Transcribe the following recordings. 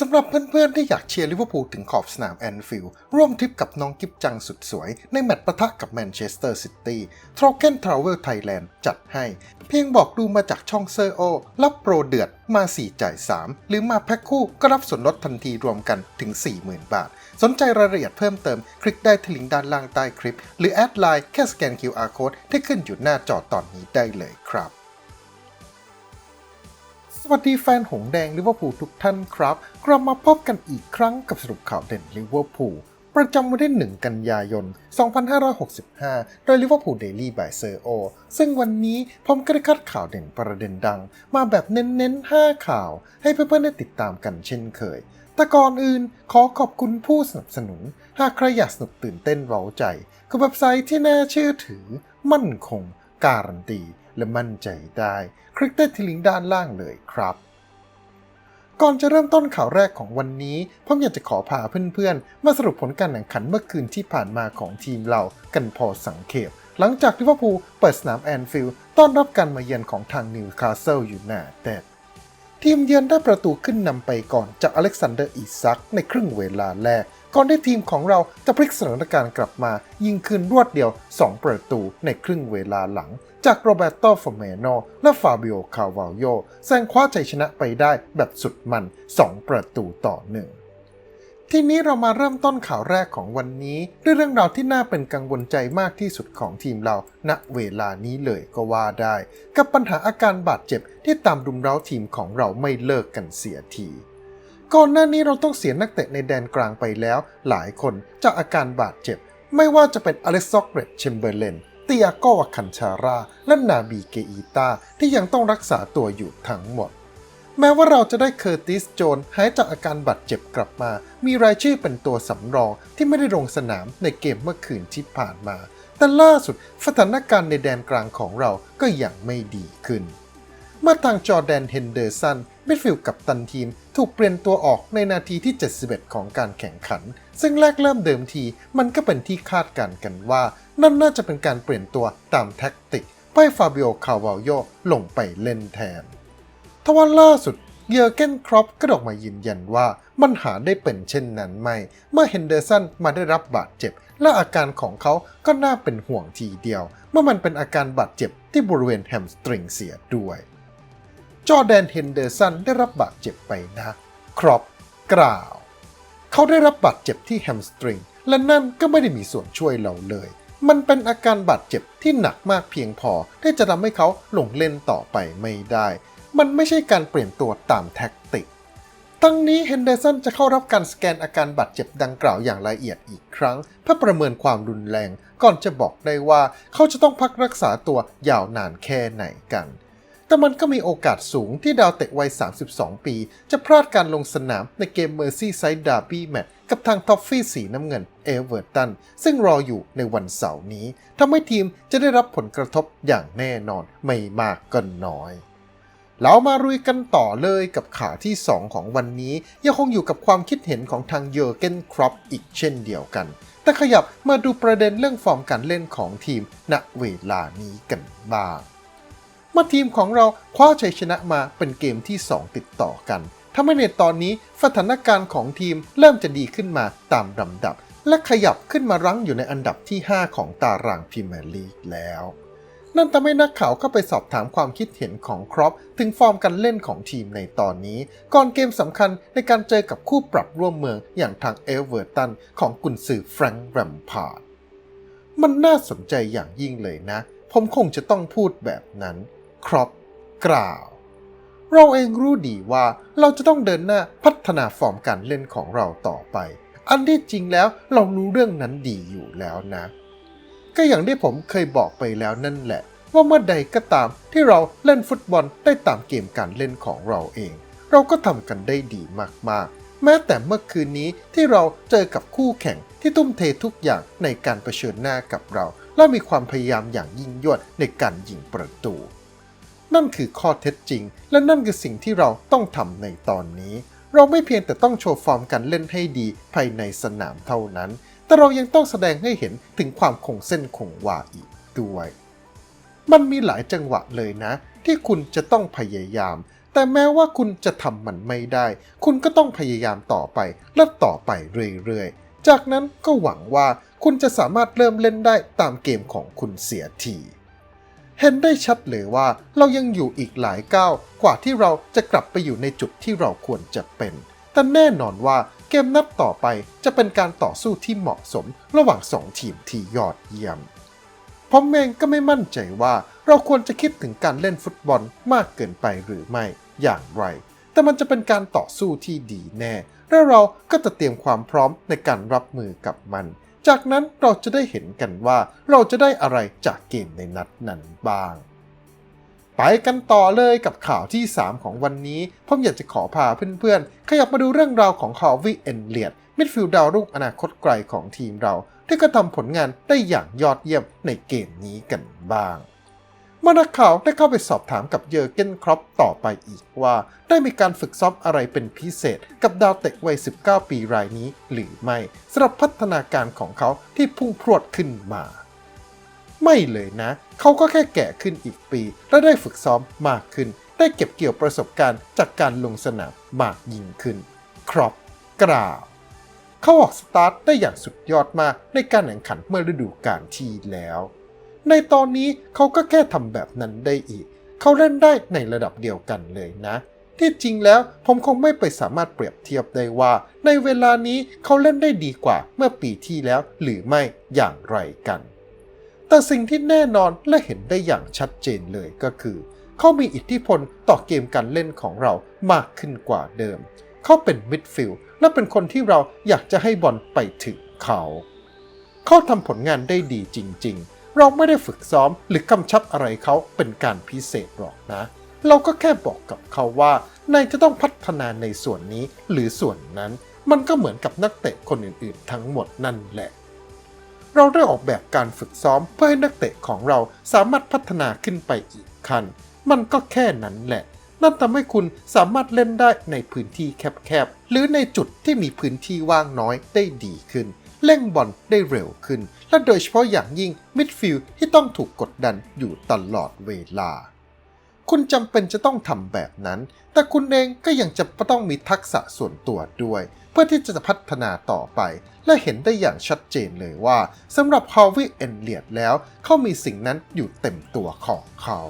สำหรับเพื่อนๆ ที่อยากเชียร์ลิเวอร์พูลถึงขอบสนามแอนฟิลด์ร่วมทริปกับน้องกิฟจังสุดสวย ในแมตช์ปะทะกับแมนเชสเตอร์ซิตี้ทรเกนทราเวลไทยแลนด์จัดให้ เพียงบอกดูมาจากช่องเซอร์โอรับโปรเดือดมา 4 จ่าย 3 หรือมาแพ็คคู่ก็รับส่วนลดทันทีรวมกันถึง 40,000 บาท สนใจรายละเอียดเพิ่มเติม คลิกได้ที่ลิงก์ด้านล่างใต้คลิป หรือแอดไลน์แค่สแกน QR Code ที่ขึ้นอยู่หน้าจอตอนนี้ได้เลยครับ สวัสดีแฟนหงแดงลิเวอร์พูลทุกท่านครับ กลับมาพบกันอีกครั้งกับสรุปข่าวเด่นลิเวอร์พูลประจำวันที่ 1 กันยายน 2565 โดยลิเวอร์พูลเดลี่บายเซอร์โอซึ่งวันนี้ผมก็ได้คัดข่าวเด่นประเด็นดัง มาแบบเน้นๆ 5 ข่าว ให้เพื่อนๆได้ติดตามกันเช่นเคย แต่ก่อนอื่นขอขอบคุณผู้สนับสนุน หากใครอยากสนุกตื่นเต้นเร้าใจกับเว็บไซต์ที่น่าเชื่อถือ มั่นคง การันตี และมั่นใจได้ คลิกได้ที่ลิงก์ด้านล่างเลยครับ ก่อนจะเริ่มต้นข่าวแรกของวันนี้ ผมอยากจะขอพาเพื่อนๆ มาสรุปผลการแข่งขันเมื่อคืนที่ผ่านมาของทีมเรากันพอสังเขปหลังจากลิเวอร์พูลเปิดสนามแอนฟิลด์ต้อนรับการมาเยือนของทางนิวคาสเซิลยูไนเต็ดทีมเยือนได้ประตูขึ้นนำไปก่อนจากอเล็กซานเดอร์อิซักในครึ่งเวลาแรก ก่อนที่ทีมของเราจะพลิกสถานการณ์กลับมา ยิงคืนรวดเดียว 2 ประตูในครึ่งเวลาหลัง จากโรเบโตฟอร์เมโนและฟาบิโอคาวาโยแซงคว้าใจชนะไปได้แบบสุดมัน 2 ประตูต่อหนึ่งทีนี้เรามาเริ่มต้นข่าวแรกของวันนี้ ด้วยเรื่องราวที่น่าเป็นกังวลใจมากที่สุดของทีมเรา ณ เวลานี้เลยก็ว่าได้ กับปัญหาอาการบาดเจ็บที่ตามรุมเร้าทีมของเราไม่เลิกกันเสียที ก่อนหน้านี้เราต้องเสียนักเตะในแดนกลางไปแล้ว หลายคนจากอาการบาดเจ็บ ไม่ว่าจะเป็นอเล็กซอกเรตเชมเบอร์เลนเตียโกวคันชารา และนาบีเกอีตาที่ยังต้องรักษาตัวอยู่ทั้งหมด แม้ว่าเราจะได้เคอร์ติสโจนหายจากอาการบาดเจ็บกลับมา มีรายชื่อเป็นตัวสำรองที่ไม่ได้ลงสนามในเกมเมื่อคืนที่ผ่านมา แต่ล่าสุดสถานการณ์ในแดนกลางของเราก็ยังไม่ดีขึ้น เมื่อทางจอร์แดนเฮนเดอร์สันมิดฟิลด์กับตันทีม ถูกเปลี่ยนตัวออกในนาทีที่ 71 ของการแข่งขัน ซึ่งแรกเริ่มเดิมทีมันก็เป็นที่คาดการกันว่า นั่นน่าจะเป็นการเปลี่ยนตัวตามแท็กติกเพื่อให้ฟาบิโอคาวาโยลงไปเล่นแทน ทว่าล่าสุดเยอร์เกนครอปก็ออกมายืนยันว่ามันหาได้เป็นเช่นนั้นไม่ เมื่อเฮนเดอร์สันมาได้รับบาดเจ็บ และอาการของเขาก็น่าเป็นห่วงทีเดียว เมื่อมันเป็นอาการบาดเจ็บที่บริเวณแฮมสตริงเสียด้วย จอแดนเฮนเดอร์สันได้รับบาดเจ็บไปนะครอปกล่าว เขาได้รับบาดเจ็บที่แฮมสตริง และนั่นก็ไม่ได้มีส่วนช่วยเราเลย มันเป็นอาการบาดเจ็บที่หนักมากเพียงพอที่จะทำให้เขาลงเล่นต่อไปไม่ได้ มันไม่ใช่การเปลี่ยนตัวตามแท็กติกทั้งนี้เฮนเดอร์สันจะเข้ารับการสแกนอาการบาดเจ็บดังกล่าวอย่างละเอียดอีกครั้ง เพื่อประเมินความรุนแรง ก่อนจะบอกได้ว่าเขาจะต้องพักรักษาตัวยาวนานแค่ไหนกัน แต่มันก็มีโอกาสสูงที่ดาวเตะวัย 32 ปี จะพลาดการลงสนามในเกมเมอร์ซี่ไซด์ดาร์บี้แมตช์กับทางท็อฟฟี่สีน้ำเงินเอเวอร์ตัน ซึ่งรออยู่ในวันเสาร์นี้ทำให้ทีมจะได้รับผลกระทบอย่างแน่นอนไม่มากก็น้อยเรามารุยกันต่อเลยกับข่าวที่ 2 ของวันนี้ ยังคงอยู่กับความคิดเห็นของทางเยอร์เกนครอปอีกเช่นเดียวกัน แต่ขยับมาดูประเด็นเรื่องฟอร์มการเล่นของทีมณเวลานี้กันบ้าง เมื่อทีมของเราคว้าชัยชนะมาเป็นเกมที่ 2 ติดต่อกันทำให้ในตอนนี้สถานการณ์ของทีมเริ่มจะดีขึ้นมาตามลำดับ และขยับขึ้นมารั้งอยู่ในอันดับที่ 5 ของตารางพรีเมียร์ลีกแล้ว นั่นทำให้นักข่าวเข้าไปสอบถามความคิดเห็นของครอปถึงฟอร์มการเล่นของทีมในตอนนี้ ก่อนเกมสำคัญในการเจอกับคู่ปรับร่วมเมืองอย่างทางเอเวอร์ตันของกุนซือแฟรงค์แรมพาร์ดมันน่าสนใจอย่างยิ่งเลยนะ ผมคงจะต้องพูดแบบนั้น ครอปกล่าว เราเองรู้ดีว่าเราจะต้องเดินหน้าพัฒนาฟอร์มการเล่นของเราต่อไป อันที่จริงแล้วเรารู้เรื่องนั้นดีอยู่แล้วนะ ก็อย่างที่ผมเคยบอกไปแล้วนั่นแหละ ว่าเมื่อใดก็ตามที่เราเล่นฟุตบอลได้ตามเกมการเล่นของเราเอง เราก็ทำกันได้ดีมากๆ แม้แต่เมื่อคืนนี้ที่เราเจอกับคู่แข่งที่ทุ่มเททุกอย่างในการเผชิญหน้ากับเรา และมีความพยายามอย่างยิ่งยวดในการยิงประตู นั่นคือข้อเท็จจริง และนั่นคือสิ่งที่เราต้องทำในตอนนี้ เราไม่เพียงแต่ต้องโชว์ฟอร์มการเล่นให้ดีภายในสนามเท่านั้น แต่เรายังต้องแสดงให้เห็นถึงความคงเส้นคงวาอีกด้วย มันมีหลายจังหวะเลยนะ ที่คุณจะต้องพยายาม แต่แม้ว่าคุณจะทำมันไม่ได้ คุณก็ต้องพยายามต่อไปและต่อไปเรื่อยๆ จากนั้นก็หวังว่าคุณจะสามารถเริ่มเล่นได้ตามเกมของคุณเสียที เห็นได้ชัดเลยว่าเรายังอยู่อีกหลายก้าวกว่าที่เราจะกลับไปอยู่ในจุดที่เราควรจะเป็น แต่แน่นอนว่าเกมนัดต่อไปจะเป็นการต่อสู้ที่เหมาะสมระหว่างสองทีมที่ยอดเยี่ยมผมเองก็ไม่มั่นใจว่าเราควรจะคิดถึงการเล่นฟุตบอลมากเกินไปหรือไม่อย่างไร แต่มันจะเป็นการต่อสู้ที่ดีแน่ และเราก็จะเตรียมความพร้อมในการรับมือกับมัน จากนั้นเราจะได้เห็นกันว่าเราจะได้อะไรจากเกมในนัดนั้นบ้าง ไปกันต่อเลยกับข่าวที่ 3 ของวันนี้ ผมอยากจะขอพาเพื่อนๆ ขยับมาดูเรื่องราวของฮาวิเอนเลียดมิดฟิลด์ดาวรุ่งอนาคตไกลของทีมเรา ที่ก็ทำผลงานได้อย่างยอดเยี่ยมในเกมนี้กันบ้าง เมื่อนักข่าวได้เข้าไปสอบถามกับเยอร์เกนครอปต่อไปอีกว่า ได้มีการฝึกซ้อมอะไรเป็นพิเศษ กับดาวเตะวัย 19 ปีรายนี้หรือไม่สำหรับพัฒนาการของเขาที่พุ่งพรวดขึ้นมา ไม่เลยนะ เขาก็แค่แก่ขึ้นอีกปี และได้ฝึกซ้อมมากขึ้น ได้เก็บเกี่ยวประสบการณ์จากการลงสนามมากยิ่งขึ้น ครอปกล่าวเขาออกสตาร์ทได้อย่างสุดยอดมากในการแข่งขันเมื่อฤดูกาลที่แล้ว ในตอนนี้เขาก็แค่ทำแบบนั้นได้อีก เขาเล่นได้ในระดับเดียวกันเลยนะ ที่จริงแล้วผมคงไม่ไปสามารถเปรียบเทียบได้ว่า ในเวลานี้เขาเล่นได้ดีกว่าเมื่อปีที่แล้วหรือไม่อย่างไรกัน แต่สิ่งที่แน่นอนและเห็นได้อย่างชัดเจนเลยก็คือ เขามีอิทธิพลต่อเกมการเล่นของเรามากขึ้นกว่าเดิม เขาเป็นมิดฟิลด์และเป็นคนที่เราอยากจะให้บอลไปถึงเขา เขาทำผลงานได้ดีจริง ๆ เราไม่ได้ฝึกซ้อมหรือกำชับอะไรเขาเป็นการพิเศษหรอกนะ เราก็แค่บอกกับเขาว่านายจะต้องพัฒนาในส่วนนี้หรือส่วนนั้น มันก็เหมือนกับนักเตะคนอื่นๆ ทั้งหมดนั่นแหละ เราได้ออกแบบการฝึกซ้อมเพื่อให้นักเตะของเราสามารถพัฒนาขึ้นไปอีกขั้น มันก็แค่นั้นแหละ นั่นทำให้คุณสามารถเล่นได้ในพื้นที่แคบๆ หรือในจุดที่มีพื้นที่ว่างน้อยได้ดีขึ้น เล่งบอลได้เร็วขึ้น และโดยเฉพาะอย่างยิ่งมิดฟิลด์ที่ต้องถูกกดดันอยู่ตลอดเวลา คุณจำเป็นจะต้องทำแบบนั้น แต่คุณเองก็ยังจะต้องมีทักษะส่วนตัวด้วย เพื่อที่จะพัฒนาต่อไป และเห็นได้อย่างชัดเจนเลยว่าสำหรับฮาวิเอนเลียดแล้ว เขามีสิ่งนั้นอยู่เต็มตัวของเขา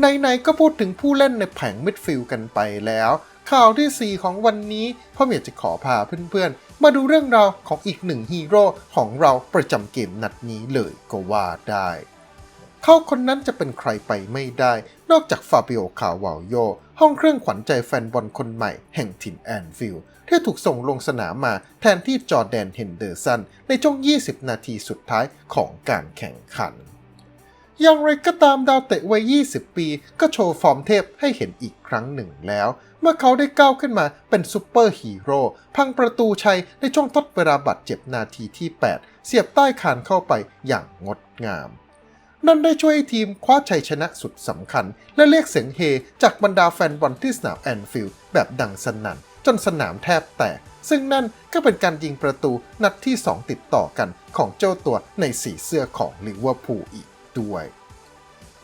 ในๆก็พูดถึงผู้เล่นในแผงมิดฟิลด์กันไปแล้ว ข่าวที่ 4 ของวันนี้พ่อเมียจะขอพาเพื่อนๆ มาดูเรื่องราวของอีกหนึ่งฮีโร่ของเราประจำเกมนัดนี้เลยก็ว่าได้ เขาคนนั้นจะเป็นใครไปไม่ได้ นอกจากฟาบิโอคาวาโย ห้องเครื่องขวัญใจแฟนบอลคนใหม่แห่งถิ่นแอนฟิลด์ที่ถูกส่งลงสนามมาแทนที่จอแดนเฮนเดอร์สัน ในช่วง 20 นาทีสุดท้ายของการแข่งขันอย่างไรก็ตามดาวเตะวัย 20 ปี ก็โชว์ฟอร์มเทพให้เห็นอีกครั้งหนึ่งแล้ว มื่อเขาได้ก้าวขึ้นมาเป็นซูเปอร์ฮีโร่พังประตูชัยในช่วงทดเวลาบาดเจ็บนาทีที่ 8 เสียบใต้คานเข้าไปอย่างงดงาม นั่นได้ช่วยให้ทีมคว้าชัยชนะสุดสำคัญ และเรียกเสียงเฮจากบรรดาแฟนบอลที่สนามแอนฟิลด์แบบดังสนั่นจนสนามแทบแตก ซึ่งนั่นก็เป็นการยิงประตูนัดที่ 2 ติดต่อกันของเจ้าตัวในสีเสื้อของลิเวอร์พูลอีกด้วย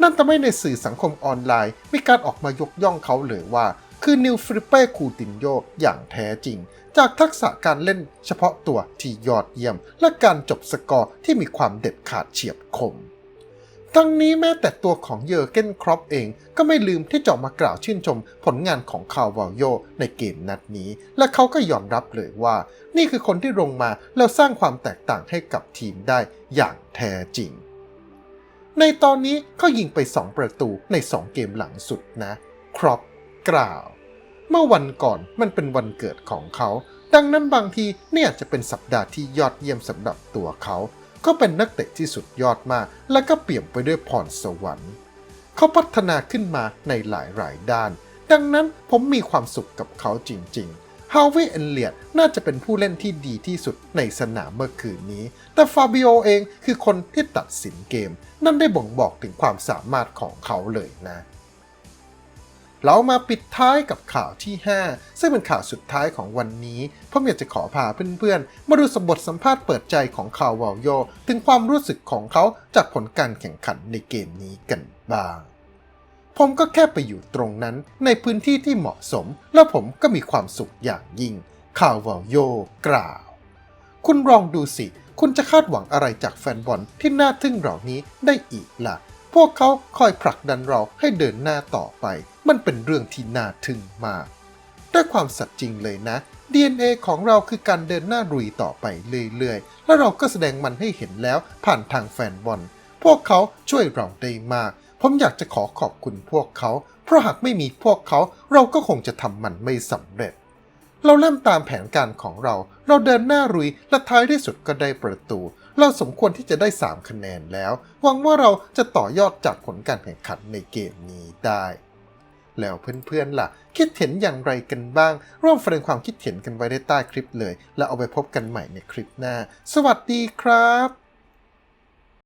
นั่นทำให้ในสื่อสังคมออนไลน์ มีการออกมายกย่องเขาเลยว่า คือนิวฟริเป้คูตินโยอย่างแท้จริง จากทักษะการเล่นเฉพาะตัวที่ยอดเยี่ยม และการจบสกอร์ที่มีความเด็ดขาดเฉียบคม ทั้งนี้แม้แต่ตัวของเยอร์เกนครอปเองก็ไม่ลืมที่จะมากล่าวชื่นชมผลงานของคาวาโยในเกมนัดนี้ และเขาก็ยอมรับเลยว่า นี่คือคนที่ลงมาแล้วสร้างความแตกต่างให้กับทีมได้อย่างแท้จริงในตอนนี้เขายิงไป 2 ประตูใน 2 เกมหลังสุดนะ ครอป กล่าว เมื่อวันก่อนมันเป็นวันเกิดของเขา ดังนั้นบางทีเนี่ยอาจจะเป็นสัปดาห์ที่ยอดเยี่ยมสำหรับตัวเขาเขาเป็นนักเตะที่สุดยอดมาก และก็เปี่ยมไปด้วยพรสวรรค์ เขาพัฒนาขึ้นมาในหลายหลายๆด้าน ดังนั้นผมมีความสุขกับเขาจริงๆฮาวิเอนเลียดน่าจะเป็นผู้เล่นที่ดีที่สุดในสนามเมื่อคืนนี้ แต่ฟาบิโอเองคือคนที่ตัดสินเกม นั่นได้บ่งบอกถึงความสามารถของเขาเลยนะ เรามาปิดท้ายกับข่าวที่ 5 ซึ่งเป็นข่าวสุดท้ายของวันนี้ผมอยากจะขอพาเพื่อนๆ มาดูสบทสัมภาษณ์เปิดใจของคาววาลโย ถึงความรู้สึกของเขาจากผลการแข่งขันในเกมนี้กันบ้าง ผมก็แค่ไปอยู่ตรงนั้นในพื้นที่ที่เหมาะสม แล้วผมก็มีความสุขอย่างยิ่งคาววาโยกล่าว คุณลองดูสิ คุณจะคาดหวังอะไรจากแฟนบอลที่น่าทึ่งเหล่านี้ได้อีกล่ะ พวกเขาคอยผลักดันเราให้เดินหน้าต่อไป มันเป็นเรื่องที่น่าทึ่งมากด้วยความสัตย์จริงเลยนะ DNA ของเราคือการเดินหน้าลุยต่อไปเรื่อยๆ และเราก็แสดงมันให้เห็นแล้วผ่านทางแฟนบอล พวกเขาช่วยเราได้มาก ผมอยากจะขอขอบคุณพวกเขา เพราะหากไม่มีพวกเขา เราก็คงจะทำมันไม่สำเร็จ เราเริ่มตามแผนการของเรา เราเดินหน้ารุยและท้ายที่สุดก็ได้ประตู เราสมควรที่จะได้ 3 คะแนนแล้ว หวังว่าเราจะต่อยอดจากผลการแข่งขันในเกมนี้ได้ แล้วเพื่อนๆล่ะ คิดเห็นอย่างไรกันบ้าง ร่วมแสดงความคิดเห็นกันไว้ได้ใต้คลิปเลย แล้วเอาไปพบกันใหม่ในคลิปหน้า สวัสดีครับ